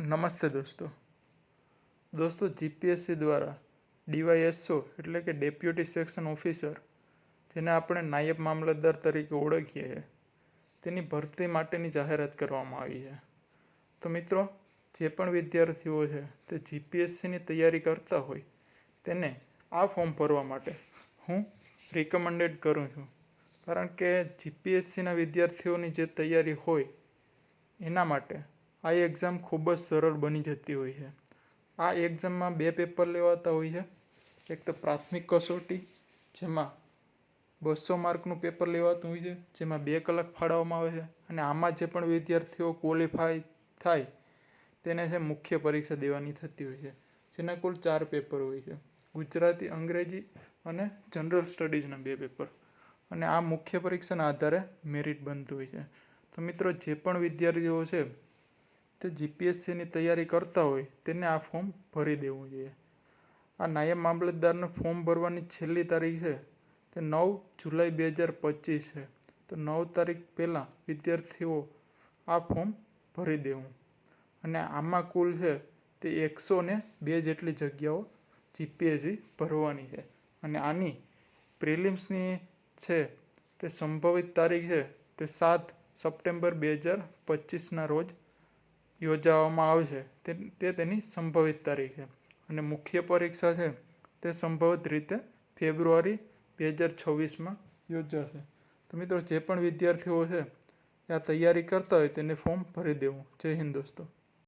નમસ્તે દોસ્તો. દોસ્તો જીપીએસસી દ્વારા ડીવાયએસઓ એટલે કે ડેપ્યુટી સેક્શન ઓફિસર, જેને આપણે નાયબ મામલતદાર તરીકે ઓળખીએ છીએ, તેની ભરતી માટેની જાહેરાત કરવામાં આવી છે. તો મિત્રો, જે પણ વિદ્યાર્થીઓ છે તે જીપીએસસીની તૈયારી કરતા હોય, તેને આ ફોર્મ ભરવા માટે હું રિકમેન્ડેડ કરું છું. કારણ કે જીપીએસસીના વિદ્યાર્થીઓની જે તૈયારી હોય, એના માટે આ એક્ઝામ ખૂબ જ સરળ બની જતી હોય છે. આ એક્ઝામમાં બે પેપર લેવાતા હોય છે. એક તો પ્રાથમિક કસોટી, જેમાં બસો માર્કનું પેપર લેવાતું હોય છે, જેમાં બે કલાક ફાળવવામાં આવે છે અને આમાં જે પણ વિદ્યાર્થીઓ ક્વોલિફાય થાય, તેને છે મુખ્ય પરીક્ષા દેવાની થતી હોય છે. જેના કુલ ચાર પેપર હોય છે. ગુજરાતી, અંગ્રેજી અને જનરલ સ્ટડીઝના બે પેપર અને આ મુખ્ય પરીક્ષાના આધારે મેરિટ બનતું હોય છે. તો મિત્રો, જે પણ વિદ્યાર્થીઓ છે તે જીપીએસસીની તૈયારી કરતા હોય તેને આ ફોર્મ ભરી દેવું જોઈએ. આ નાયબ મામલતદારનું ફોર્મ ભરવાની છેલ્લી તારીખ છે. તે નવ જુલાઈ બે હજાર પચીસ છે. તો નવ તારીખ પહેલાં વિદ્યાર્થીઓ આ ફોર્મ ભરી દેવું. અને આમાં કુલ છે તે એકસો ને બે જેટલી જગ્યાઓ જીપીએસસી ભરવાની છે. અને આની પ્રિલિમ્સની છે તે સંભવિત તારીખ છે તે સાત સપ્ટેમ્બર બે હજાર પચીસના રોજ યોજવામાં આવશે તે તે તેની સંભવિત તારીખ છે. અને મુખ્ય પરીક્ષા છે તે સંભવિત રીતે ફેબ્રુઆરી બે હજાર છવ્વીસમાં યોજાશે. તો મિત્રો, જે પણ વિદ્યાર્થીઓ છે આ તૈયારી કરતા હોય તેને ફોર્મ ભરી દેવું. જય હિન્દ દોસ્તો.